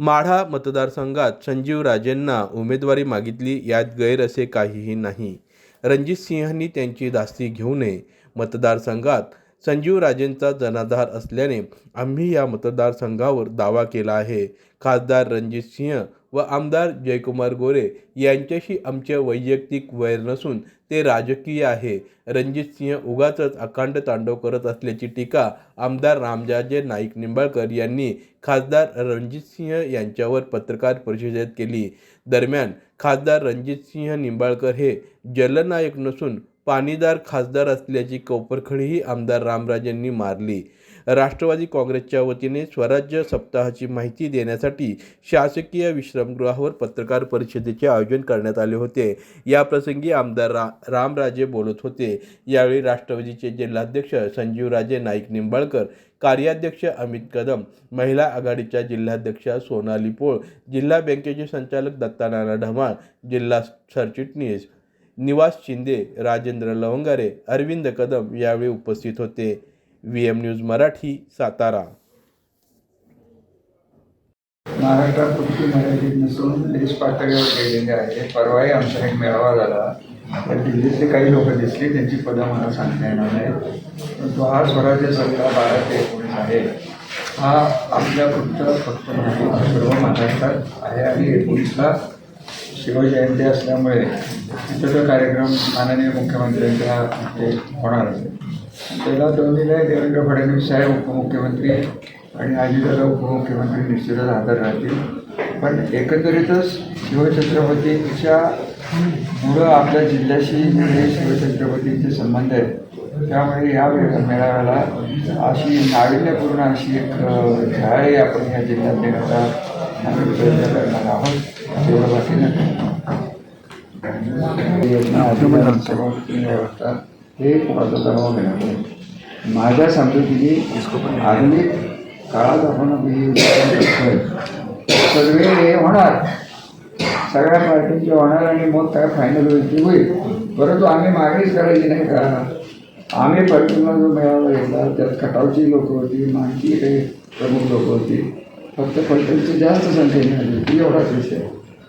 माढा मतदारसंघात संजीव राजेंना उमेदवारी मागितली यात गैर असे काहीही नाही. रणजित सिंहांनी त्यांची धास्ती घेऊ नये. मतदारसंघात संजीव राजेंचा जनाधार असल्याने आम्ही या मतदारसंघावर दावा केला आहे. खासदार रणजित सिंह व आमदार जयकुमार गोरे यांच्याशी आमचे वैयक्तिक वैर नसून ते राजकीय आहे. रणजित सिंह उगाचच अखंड तांडव करत असल्याची टीका आमदार रामजाजे नाईक निंबाळकर यांनी खासदार रणजित सिंह यांच्यावर पत्रकार परिषदेत केली. दरम्यान खासदार रणजित सिंह निंबाळकर हे जलनायक नसून पाणीदार खासदार असल्याची कोपरखळीही आमदार रामराजेंनी मारली. राष्ट्रवादी काँग्रेसच्या वतीने स्वराज्य सप्ताहाची माहिती देण्यासाठी शासकीय विश्रामगृहावर पत्रकार परिषदेचे आयोजन करण्यात आले होते. याप्रसंगी आमदार रा रामराजे बोलत होते. यावेळी राष्ट्रवादीचे जिल्हाध्यक्ष संजीवराजे नाईक निंबाळकर कार्याध्यक्ष अमित कदम महिला आघाडीच्या जिल्हाध्यक्षा सोनाली पोळ जिल्हा बँकेचे संचालक दत्तानाना ढमाळ जिल्हा सरचिटणीस निवास शिंदे राजेंद्र लवंगारे अरविंद कदम यावेळी उपस्थित होते. V M news Marathi Satara. महाराष्ट्रापुरती मर्यादित नसून देश पातळीवर गेलेले आहे परवाही आमचा एक मेळावा झाला. तर दिल्लीतले काही लोक दिसले त्यांची पदं मला सांगता येणार नाही परंतु हा स्वराज्य सल्ला बारा ते एकोणीस आहे. हा आपल्या फक्त फक्त नाही सर्व महाराष्ट्रात आहे आणि एकोणीसला शिवजयंती असल्यामुळे तिथं तो कार्यक्रम माननीय मुख्यमंत्र्यांच्या हस्ते होणार त्याला त्याला दोन्हीला देवेंद्र फडणवीस साहेब उपमुख्यमंत्री आणि अजितदादा उपमुख्यमंत्री निश्चितच हजर राहतील. पण एकंदरीतच शिवछत्रपतीच्या मुळं आपल्या जिल्ह्याशी जे शिवछत्रपतीचे संबंध आहेत. त्यामुळे या मेळाव्याला अशी नाविन्यपूर्ण अशी एक अ, झळाळी आपण या जिल्ह्यात देण्याचा आम्ही प्रयत्न करणार आहोत तेवढं बाकी नाही योजना अधिकार सभापती व्यवस्था हे कोणाचा सर्व घेणार माझ्या समजुतीने आधुनिक काळात आपण ही करतोय. सर्वे हे होणार. सगळ्या पार्टीचे होणार आणि मग काय फायनल होईल ती होईल. परंतु आम्ही मागणीच करायची नाही का आम्ही पलटूनला जो मेळावा घेतला त्यात खटावची लोक होती मानची काही प्रमुख लोक होती. फक्त पलटणची जास्त संख्येने आली एवढाच विषय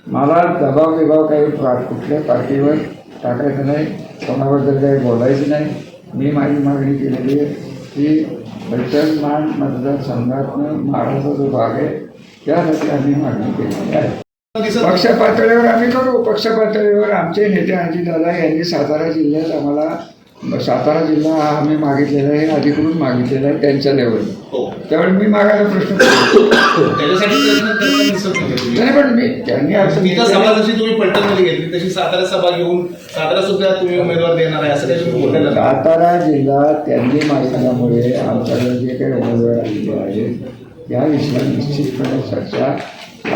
मला दबाव बिबाव काही कुठल्या पार्टीवर टाकायचं नाही कोणाबद्दल काही बोलायचं नाही. मी माझी मागणी केलेली आहे की पैठण मतदारसंघातनं महाराष्ट्राचा जो भाग आहे त्यासाठी आम्ही मागणी केलेली आहे. पक्ष पातळीवर आम्ही करू पक्ष पातळीवर आमचे नेते अजितदादा यांनी सातारा जिल्ह्यात आम्हाला सातारा जिल्हा हा आम्ही मागितलेला आहे अधिकृत मागितलेला आहे त्यांच्या लेवल हो. त्यावेळी मी मागायला प्रश्न नाही. पण मी त्यांनी असं इथं सभा जशी तुम्ही पलटणमध्ये घेतली तशी सातारा सभा घेऊन सातारा सुद्धा तुम्ही उमेदवार देणार आहे असं काही तुम्ही बोललेलं का सातारा जिल्हा त्यांनी मागितल्यामुळे आमच्याकडे जे काही उमेदवार आलेले आहेत या विषयावर निश्चितपणे चर्चा.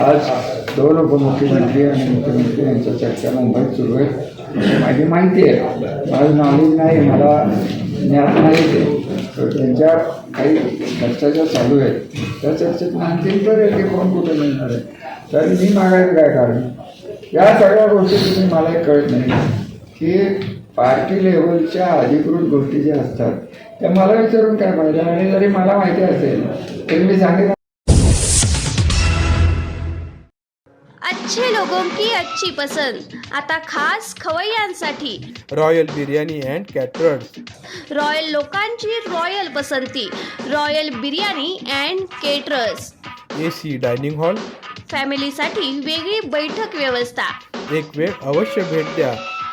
आज दोन उपमुख्यमंत्री आणि मुख्यमंत्री यांच्या चर्चा मुंबईत सुरू आहे. माझी माहिती आहे. माझं नॉलेज नाही मला ज्ञात नाही ते. तर त्यांच्या काही चर्चा ज्या चालू आहेत. त्या चर्चेत माहिती तर ते कोण कुठे मिळणार आहे? तर मी मागायचं काय कारण? या सगळ्या गोष्टी तुम्ही मला एक कळत नाही. की पार्टी लेवलच्या अधिकृत गोष्टी ज्या असतात त्या मला विचारून काय फायदा आणि जरी मला माहिती असेल तरी मी सांगितलं अच्छे लोगों की अच्छी पसंद। आता खास खवय्यांसाठी royal biryani and caterers royal लोकांची रॉयल पसंती। Royal biryani and caterers A C dining hall फॅमिलीसाठी वेगळी बैठक व्यवस्था। एक वेळ अवश्य भेट द्या.